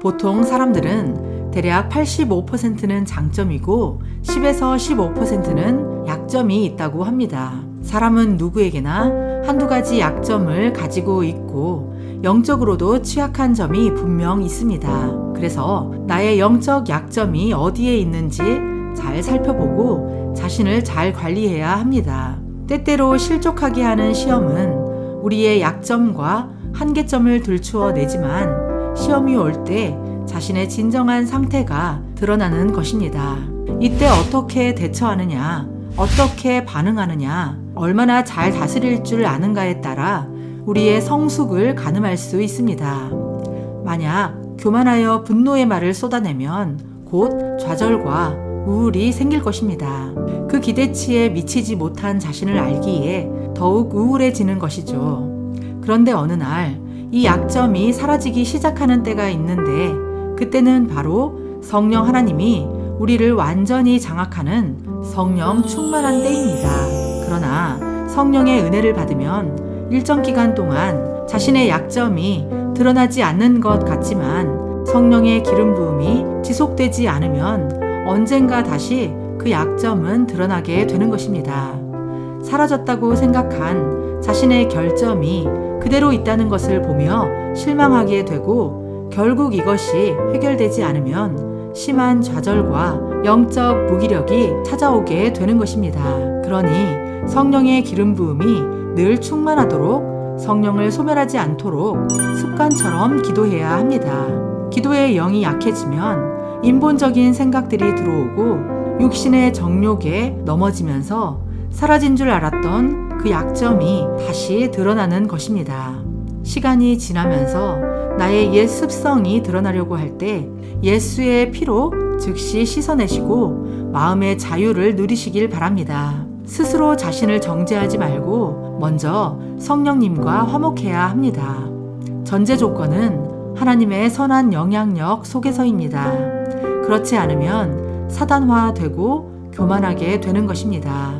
보통 사람들은 대략 85%는 장점이고 10에서 15%는 약점이 있다고 합니다. 사람은 누구에게나 한두 가지 약점을 가지고 있고 영적으로도 취약한 점이 분명 있습니다. 그래서 나의 영적 약점이 어디에 있는지 잘 살펴보고 자신을 잘 관리해야 합니다. 때때로 실족하게 하는 시험은 우리의 약점과 한계점을 들추어 내지만 시험이 올 때 자신의 진정한 상태가 드러나는 것입니다. 이때 어떻게 대처하느냐, 어떻게 반응하느냐, 얼마나 잘 다스릴 줄 아는가에 따라 우리의 성숙을 가늠할 수 있습니다. 만약 교만하여 분노의 말을 쏟아내면 곧 좌절과 우울이 생길 것입니다. 그 기대치에 미치지 못한 자신을 알기에 더욱 우울해지는 것이죠. 그런데 어느 날 이 약점이 사라지기 시작하는 때가 있는데 그때는 바로 성령 하나님이 우리를 완전히 장악하는 성령 충만한 때입니다. 그러나 성령의 은혜를 받으면 일정 기간 동안 자신의 약점이 드러나지 않는 것 같지만 성령의 기름 부음이 지속되지 않으면 언젠가 다시 그 약점은 드러나게 되는 것입니다. 사라졌다고 생각한 자신의 결점이 그대로 있다는 것을 보며 실망하게 되고 결국 이것이 해결되지 않으면 심한 좌절과 영적 무기력이 찾아오게 되는 것입니다. 그러니 성령의 기름 부음이 늘 충만하도록 성령을 소멸하지 않도록 습관처럼 기도해야 합니다. 기도의 영이 약해지면 인본적인 생각들이 들어오고 육신의 정욕에 넘어지면서 사라진 줄 알았던 그 약점이 다시 드러나는 것입니다. 시간이 지나면서 나의 옛 습성이 드러나려고 할 때 예수의 피로 즉시 씻어내시고 마음의 자유를 누리시길 바랍니다. 스스로 자신을 정죄하지 말고 먼저 성령님과 화목해야 합니다. 전제 조건은 하나님의 선한 영향력 속에서입니다. 그렇지 않으면 사단화되고 교만하게 되는 것입니다.